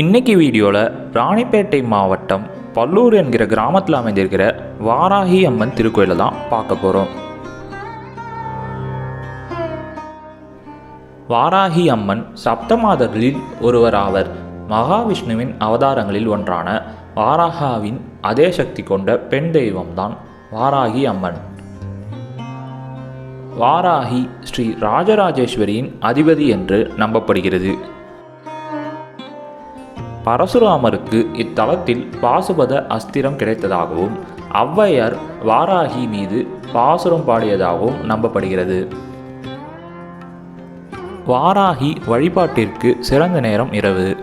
இன்னைக்கு வீடியோவில் ராணிப்பேட்டை மாவட்டம் பல்லூர் என்கிற கிராமத்தில் அமைந்திருக்கிற வாராகி அம்மன் திருக்கோயிலை தான் பார்க்க போகிறோம் வாராகி அம்மன் சப்தமாதர்களில் ஒருவர் ஆவர். மகாவிஷ்ணுவின் அவதாரங்களில் ஒன்றான வாராகாவின் அதே சக்தி கொண்ட பெண் தெய்வம்தான் வாராகி அம்மன். வாராகி ஸ்ரீ ராஜராஜேஸ்வரியின் அதிபதி என்று நம்பப்படுகிறது. பரசுராமருக்கு இத்தலத்தில் பாசுபத அஸ்திரம் கிடைத்ததாகவும் ஔவையார் வாராகி மீது பாசுரம் பாடியதாகவும் நம்பப்படுகிறது. வாராகி வழிபாட்டிற்கு சிறந்த நேரம் இரவு.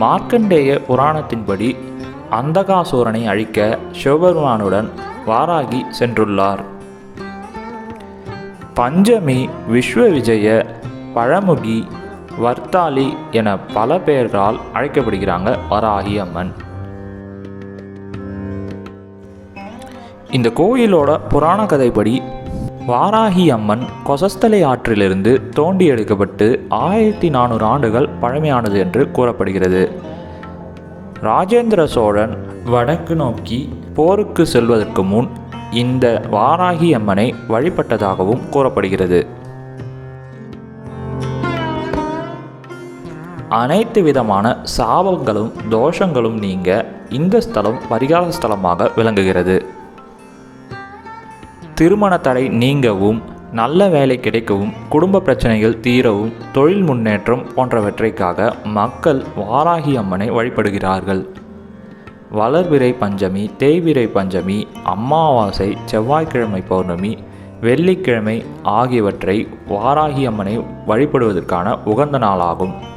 மார்க்கண்டேய புராணத்தின்படி அந்தகாசூரனை அழிக்க சிவபெருமானுடன் வாராகி சென்றுள்ளார். பஞ்சமி விஸ்வ விஜய பழமுகி வர்த்தாலி என பல பெயர்களால் அழைக்கப்படுகிறாங்க வராகி அம்மன். இந்த கோயிலோட புராண கதைப்படி வாராகி அம்மன் கொசஸ்தலை ஆற்றிலிருந்து தோண்டி எடுக்கப்பட்டு ஆயிரத்தி நானூறு ஆண்டுகள் பழமையானது என்று கூறப்படுகிறது. ராஜேந்திர சோழன் வடக்கு நோக்கி போருக்கு செல்வதற்கு முன் இந்த வாராகி அம்மனை வழிபட்டதாகவும் கூறப்படுகிறது. அனைத்து விதமான சாபங்களும் தோஷங்களும் நீங்க இந்த ஸ்தலம் பரிகார ஸ்தலமாக விளங்குகிறது. திருமண தடை நீங்கவும் நல்ல வேலை கிடைக்கவும் குடும்ப பிரச்சனைகள் தீரவும் தொழில் முன்னேற்றம் போன்றவற்றைக்காக மக்கள் வாராகி அம்மனை வழிபடுகிறார்கள். வளர்விரை பஞ்சமி தேய்விரை பஞ்சமி அமாவாசை செவ்வாய்க்கிழமை பௌர்ணமி வெள்ளிக்கிழமை ஆகியவற்றை வாராகி அம்மனை வழிபடுவதற்கான உகந்த நாளாகும்.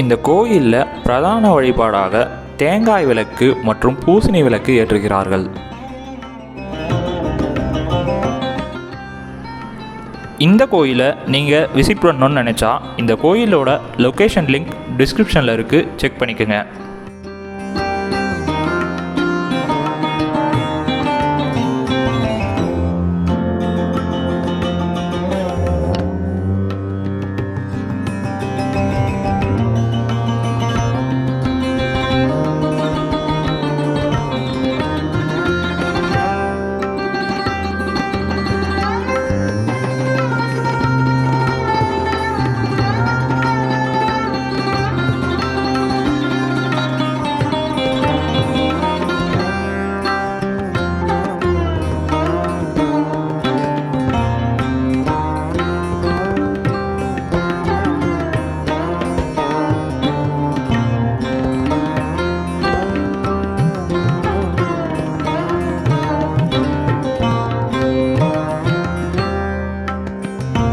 இந்த கோயிலில் பிரதான வழிபாடாக தேங்காய் விளக்கு மற்றும் பூசணி விளக்கு ஏற்றுகிறார்கள். இந்த கோயிலை நீங்கள் விசிட் பண்ணணும்னு நினச்சா இந்த கோயிலோட லொக்கேஷன் லிங்க் டிஸ்கிரிப்ஷனில் இருக்குது செக் பண்ணிக்கோங்க.